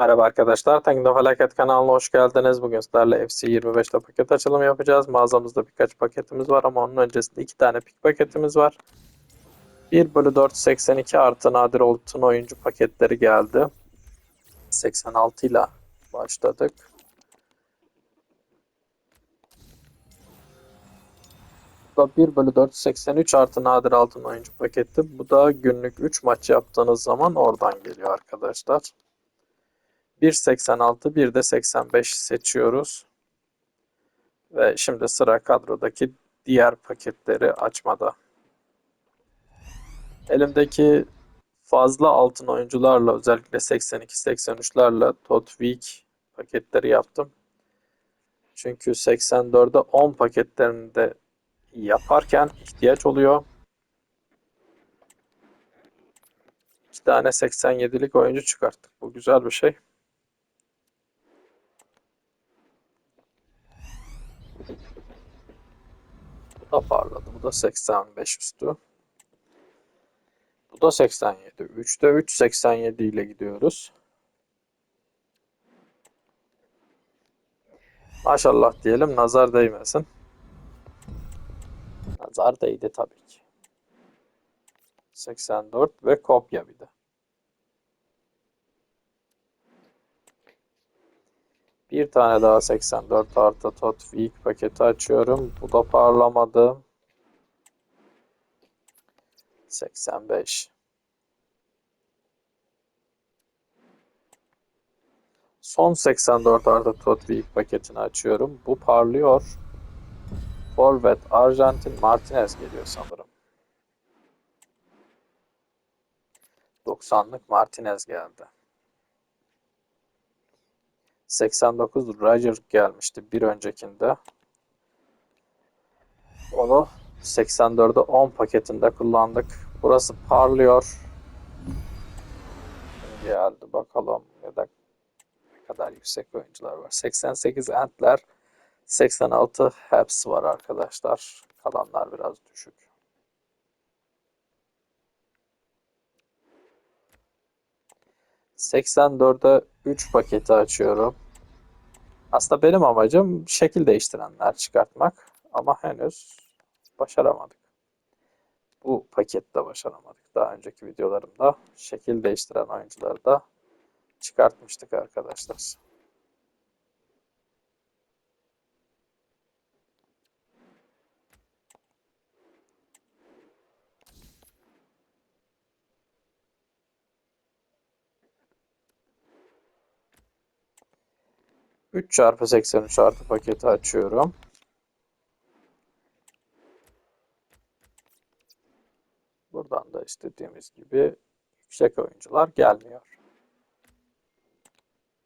Merhaba arkadaşlar, Tekno Felaket kanalına hoş geldiniz. Bugün sizlerle FC 25'te paket açılımı yapacağız. Mağazamızda birkaç paketimiz var ama onun öncesinde iki tane pik paketimiz var. 1 bölü 4 82 artı nadir altın oyuncu paketleri geldi. 86 ile başladık. Bu da 1 bölü 4 83 artı nadir altın oyuncu paketi. Bu da günlük 3 maç yaptığınız zaman oradan geliyor arkadaşlar. 1.86 bir de 85 seçiyoruz. Ve şimdi sıra kadrodaki diğer paketleri açmada. Elimdeki fazla altın oyuncularla özellikle 82-83'lerle Todd Week paketleri yaptım. Çünkü 84'e 10 paketlerini de yaparken ihtiyaç oluyor. İki tane 87'lik oyuncu çıkarttık. Bu güzel bir şey. Bu da parladı. Bu da 85 üstü. Bu da 87. 3'te 3 87 ile gidiyoruz. Maşallah diyelim nazar değmesin. Nazar değdi tabii ki. 84 ve kopya bir de. Bir tane daha 84 artı Tot Week paketi açıyorum. Bu da parlamadı. 85. Son 84 artı Tot Week paketini açıyorum. Bu parlıyor. Forvet Arjantin Martinez geliyor sanırım. 90'lık Martinez geldi. 89 Roger gelmişti bir öncekinde. Onu 84'e 10 paketinde kullandık. Burası parlıyor. Geldi bakalım ne kadar yüksek oyuncular var. 88 Entler, 86 Habs var arkadaşlar. Kalanlar biraz düşük. ...84'e 3 paketi açıyorum. Aslında benim amacım şekil değiştirenler çıkartmak. Ama henüz başaramadık. Bu pakette başaramadık. Daha önceki videolarımda şekil değiştiren oyuncuları da çıkartmıştık arkadaşlar. Üç çarpı 83 artı paketi açıyorum. Buradan da istediğimiz gibi yüksek oyuncular gelmiyor.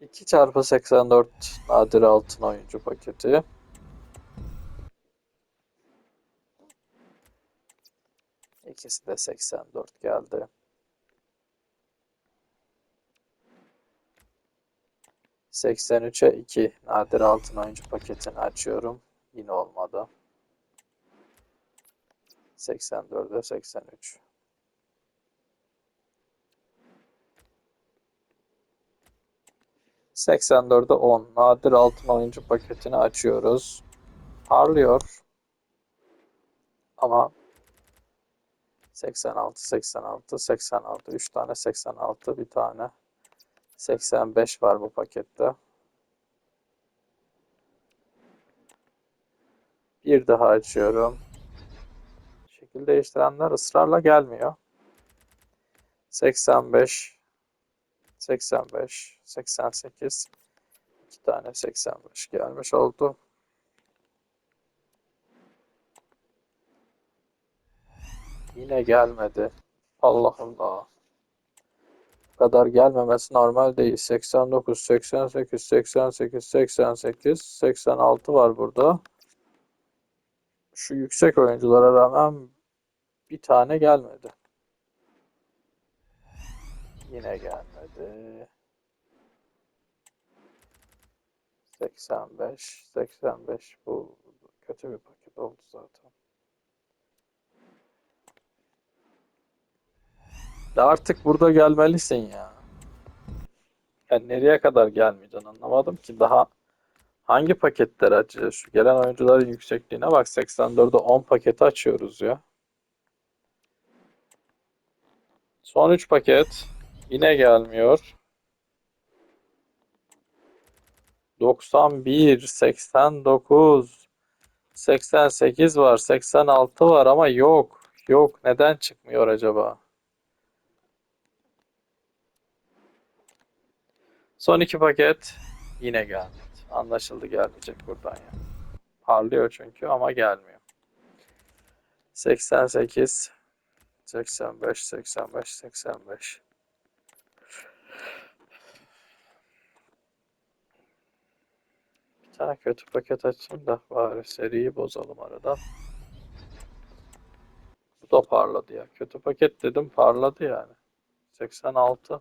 2 çarpı 84 nadir altın oyuncu paketi. İkisi de 84 geldi. Seksen üçe iki nadir altın oyuncu paketini açıyorum. Yine olmadı. 84'e 83. ...84'e 10. Nadir altın oyuncu paketini açıyoruz. Parlıyor. Ama... 86, 86, 86. 3 tane 86, bir tane 85 var bu pakette. Bir daha açıyorum şekil değiştirenler ısrarla gelmiyor. 85 85 88 iki tane 85 gelmiş oldu. Yine gelmedi. Allah Allah. Kadar gelmemesi normal değil. 89, 88, 88, 88, 86 var burada. Şu yüksek oyunculara rağmen bir tane gelmedi. Yine gelmedi. 85, 85 bu kötü bir paket oldu zaten. De artık burada gelmelisin ya. Yani nereye kadar gelmeyeceksin anlamadım ki. Daha hangi paketleri açacağız? Şu gelen oyuncuların yüksekliğine bak. 84'e 10 paketi açıyoruz ya. Son 3 paket. Yine gelmiyor. 91, 89, 88 var, 86 var ama yok. Yok. Neden çıkmıyor acaba? Son iki paket yine gelmedi. Anlaşıldı gelmeyecek buradan ya. Parlıyor çünkü ama gelmiyor. 88, 85, 85, 85. Bir tane kötü paket açayım da bari seriyi bozalım arada. Bu da parladı ya. Kötü paket dedim parladı yani. 86.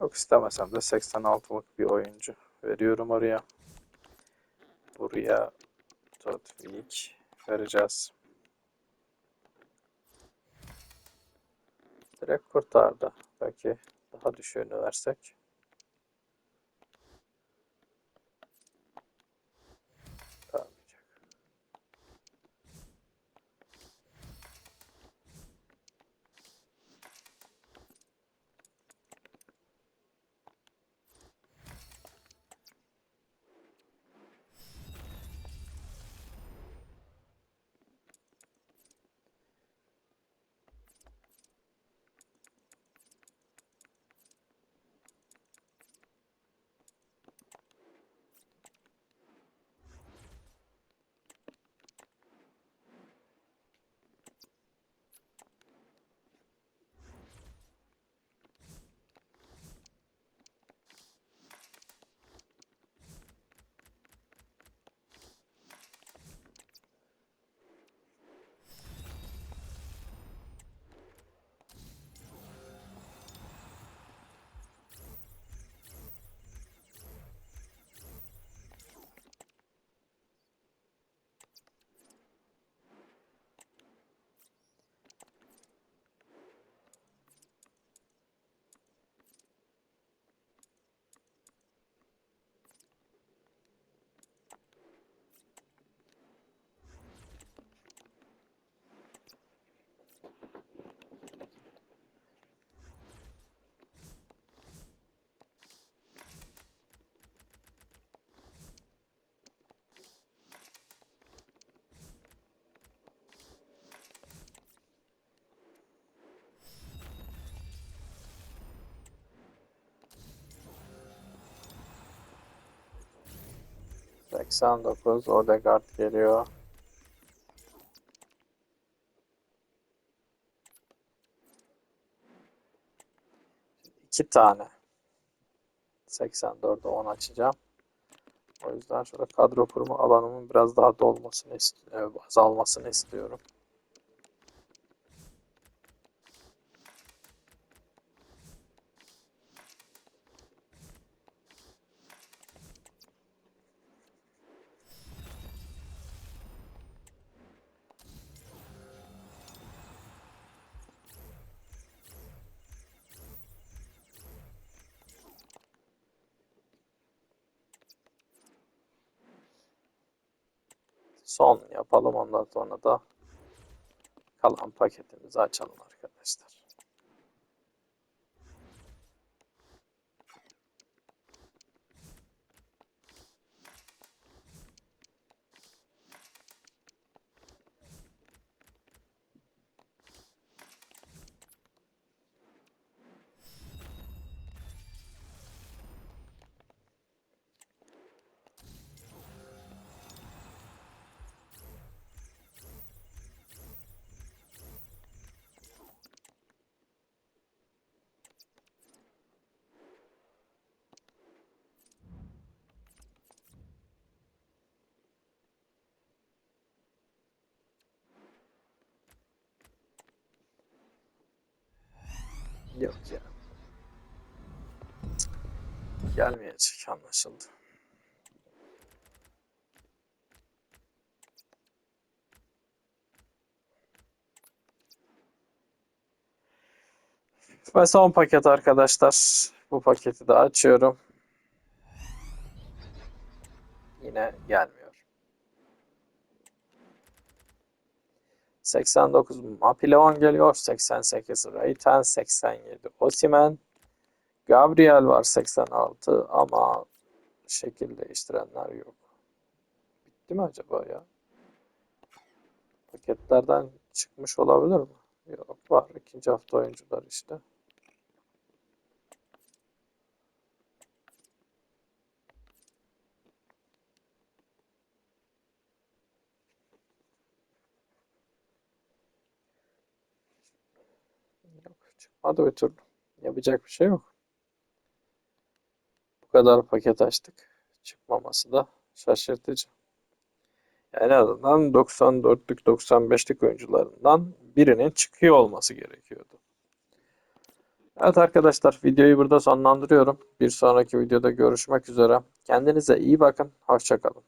Çok istemesem de 86'lık bir oyuncu veriyorum oraya. Buraya Tottvik vereceğiz. Direkt kurtardı. Belki daha düşüğünü versek. 89 Odegaard geliyor. İki tane. 84'e 10 açacağım. O yüzden şöyle kadro kurma alanımın biraz daha dolmasını istiyorum, azalmasını istiyorum. Son yapalım ondan sonra da kalan paketimizi açalım arkadaşlar. Yok ya. Gelmeyecek anlaşıldı. Ve son paket arkadaşlar. Bu paketi de açıyorum. Yine gelmiyor. 89 Mapileon geliyor. 88 Reiten. 87 Osimhen. Gabriel var 86 ama şekil değiştirenler yok. Bitti mi acaba ya? Paketlerden çıkmış olabilir mi? Yok var. ikinci hafta oyuncular işte. Yok çıkmadı bir türlü. Yapacak bir şey yok. Bu kadar paket açtık. Çıkmaması da şaşırtıcı. Yani azından 94'lük 95'lik oyuncularından birinin çıkıyor olması gerekiyordu. Evet arkadaşlar videoyu burada sonlandırıyorum. Bir sonraki videoda görüşmek üzere. Kendinize iyi bakın. Hoşçakalın.